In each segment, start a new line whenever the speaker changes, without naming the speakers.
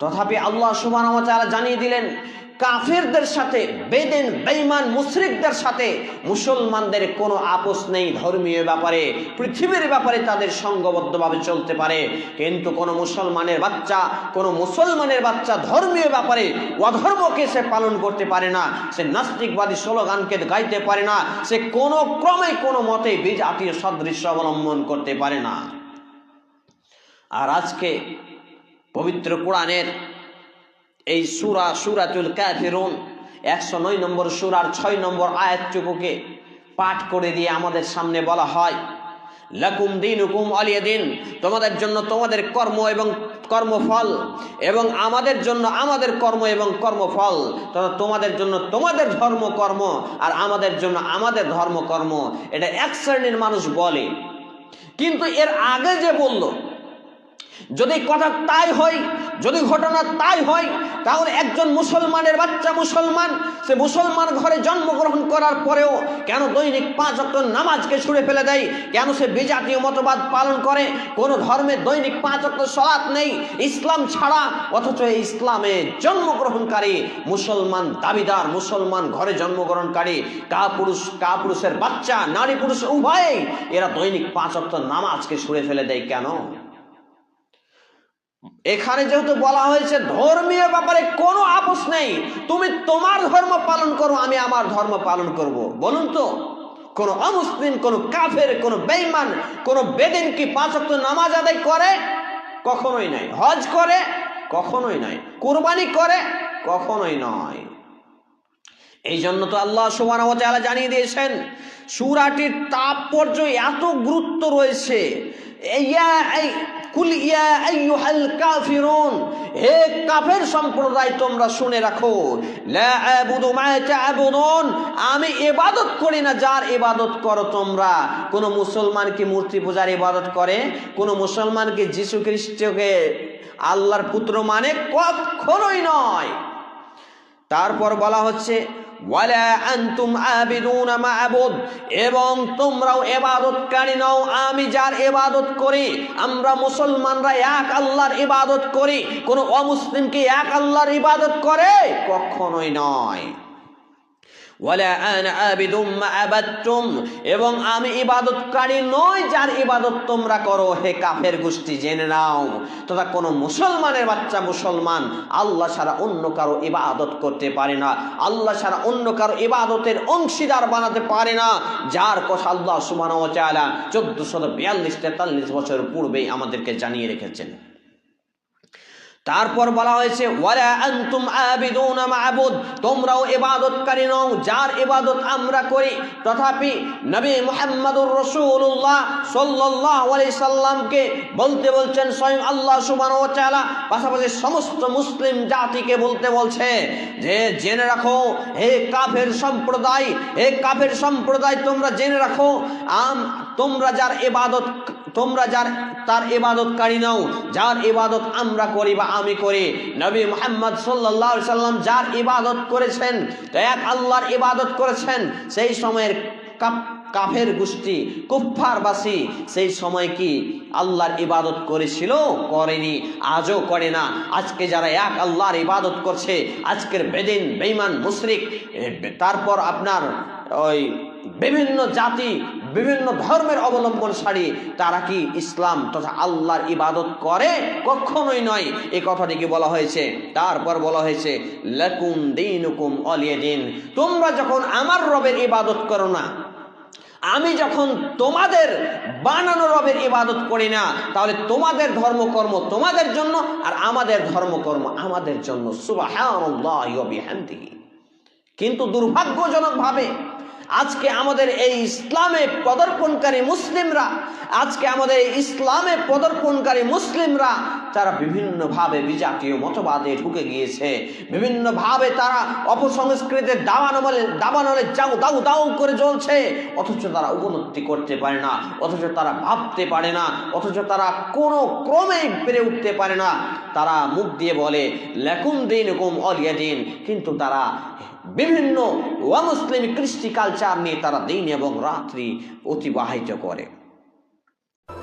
তথাপি আল্লাহ সুবাহ জানিয়ে দিলেন, কাফেরদের সাথে, বেদেন বেইমান মুশরিকদের সাথে মুসলমানদের কোনো আপোষ নেই ধর্মীয় ব্যাপারে, পৃথিবীর ব্যাপারে তাদের সঙ্গবদ্ধভাবে চলতে পারে। কিন্তু কোনো মুসলমানের বাচ্চা, কোনো মুসলমানের বাচ্চা ধর্মীয় ব্যাপারে অধর্মকে সে পালন করতে পারে না, সে নাস্তিকবাদী স্লোগানকে গাইতে পারে না, সে কোনো ক্রমে কোনো মতে বিজাতীয় সদৃশ্য অবলম্বন করতে পারে না। আর আজকে পবিত্র কোরআনের এই সুরা সুরাতুল কাফিরুন একশো নয় নম্বর সুরার ছয় নম্বর আয়াতটুকুকে পাঠ করে দিয়ে আমাদের সামনে বলা হয়, লাকুম দিন হুকুম অলিয়া দিন, তোমাদের জন্য তোমাদের কর্ম এবং কর্মফল এবং আমাদের জন্য আমাদের কর্ম এবং কর্মফল, তথা তোমাদের জন্য তোমাদের ধর্ম কর্ম আর আমাদের জন্য আমাদের ধর্ম কর্ম। এটা এক শ্রেণির মানুষ বলে। কিন্তু এর আগে যে বলল যদি কথা তাই হয়, যদি ঘটনা তাই হয়, তাহলে একজন মুসলমানের বাচ্চা মুসলমান, সে মুসলমান ঘরে জন্মগ্রহণ করার পরেও কেন দৈনিক পাঁচ অক্ট নামাজকে ছুড়ে ফেলে দেয়? কেন সে বিজাতীয় মতবাদ পালন করে? কোনো ধর্মে দৈনিক পাঁচ অক্ট সলাৎ নেই, ইসলাম ছাড়া, অথচ ইসলামে জন্মগ্রহণকারী মুসলমান দাবিদার, মুসলমান ঘরে জন্মগ্রহণকারী কা পুরুষ কা পুরুষের বাচ্চা, নারী পুরুষ, উভয়েই এরা দৈনিক পাঁচ অক্ট নামাজকে ছুড়ে ফেলে দেয় কেন? এখানে যেহেতু বলা হয়েছে ধর্মীয় ব্যাপারে কোনো আপোষ নেই, তুমি তোমার ধর্ম পালন করো, আমি আমার ধর্ম পালন করব। বলুন তো, কোনো অমুসলিম, কোনো কাফের, কোনো বেইমান কোনো বেদিন কি পাঁচ ওয়াক্ত নামাজ আদায় করে? কখনোই নাই। হজ করে? কখনোই নাই। কুরবানি করে? কখনোই নয়। এই জন্য তো আল্লাহ সুবাহ জানিয়ে দিয়েছেন, সুরাটির তাৎপর্য এত গুরুত্ব রয়েছে। কুল ইয়া আইয়ুহাল কাফিরুন। হে কাফের সম্প্রদায়, তোমরা শুনে রাখো। লা আবুদু মা তা'বুদুন। আমি ইবাদত করি না, যার ইবাদত করো তোমরা। কোন মুসলমান কি মূর্তি পূজার ইবাদত করে? কোন মুসলমান কি যীশু খ্রিস্টকে আল্লাহর পুত্র মানে কখনোই নয়। তারপর বলা হচ্ছে ওয়ালা আনতুম আবিদুনা মা'বুদ, এবং তোমরাও ইবাদতকারী নও, আমি যার ইবাদত করি, আমরা মুসলমানরা এক আল্লাহর ইবাদত করি, কোন অমুসলিমকে এক আল্লাহর ইবাদত করে কখনোই নয়। ওয়ালা এবং আমি ইবাদতকারী নই যার ইবাদত তোমরা করো হে কাফের গোষ্ঠী, জেনে নাও। তথা কোনো মুসলমানের বাচ্চা মুসলমান আল্লাহ ছাড়া অন্য কারও ইবাদত করতে পারে না। আল্লাহ ছাড়া অন্য কারও ইবাদতের অংশীদার বানাতে পারে না। যার কথা আল্লাহ ওয়া তাআলা 1442 43 বছর পূর্বেই আমাদেরকে জানিয়ে রেখেছেন। তারপর বলা হয়েছে, ওয়ালা আনতুম আবিদুনা তোমরাও ইবাদতকারী নও, যার ইবাদত আমরা করি। তথাপি নবী মুহাম্মদুর রাসূলুল্লাহ সাল্লাল্লাহু সাল্লামকে বলতে বলছেন স্বয়ং আল্লাহ সুবহানাহু ওয়া তাআলা। পাশাপাশি সমস্ত মুসলিম জাতিকে বলতে বলছে যে, জেনে রাখো, হে কাফের সম্প্রদায়, হে কাফের সম্প্রদায়, তোমরা জেনে রাখো, আম, তোমরা যার ইবাদত তোমরা যার, তার ইবাদতকারী নাও, যার ইবাদত আমরা করি বা আমি করি। নবী মোহাম্মদ সাল্লাহ সাল্লাম যার ইবাদত করেছেন, এক আল্লাহর ইবাদত করেছেন, সেই সময়ের কাপ, কাফের গোষ্ঠী, কুফফারবাসী, সেই সময় কি আল্লাহর ইবাদত করেছিল? করেনি, আজও করে না। আজকে যারা এক আল্লাহর ইবাদত করছে, আজকের বেদিন বেইমান মুশরিক তারপর আপনার ওই বিভিন্ন জাতি বিভিন্ন ধর্মের অবলম্বনসারী তারা কি ইসলাম তথা আল্লাহর ইবাদত করে? কখনোই নয়। এই কথাটিকে বলা হয়েছে? তারপর বলা হয়েছে, লাকুম দিনুকুম অলিয়ে দিন তোমরা যখন আমার রবের ইবাদত করো না, আমি যখন তোমাদের বানানো রবের ইবাদত করি না, তাহলে তোমাদের ধর্মকর্ম তোমাদের জন্য আর আমাদের ধর্মকর্ম আমাদের জন্য। বিহামদিহি। কিন্তু দুর্ভাগ্যজনকভাবে আজকে আমাদের এই ইসলামে পদর্পণকারী মুসলিমরা আজকে আমাদের ইসলামে পদর্পণকারী মুসলিমরা তারা বিভিন্নভাবে বিজাতীয় মতবাদে ঢুকে গিয়েছে। বিভিন্নভাবে তারা অপসংস্কৃতির দাবানলে দাবানলে যাও দাউ দাউ করে জ্বলছে। অথচ তারা উপলব্ধি করতে পারে না, অথচ তারা ভাবতে পারে না, অথচ তারা কোনো ক্রমেই পেরে উঠতে পারে না। তারা মুখ দিয়ে বলে, লেকুম দিন হুকুম অলিয়া দিন। কিন্তু তারা বিভিন্ন অমুসলিম কৃষ্টি কালচার নিয়ে তারা দিন এবং রাত্রি অতিবাহিত করে।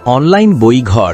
অনলাইন বইঘর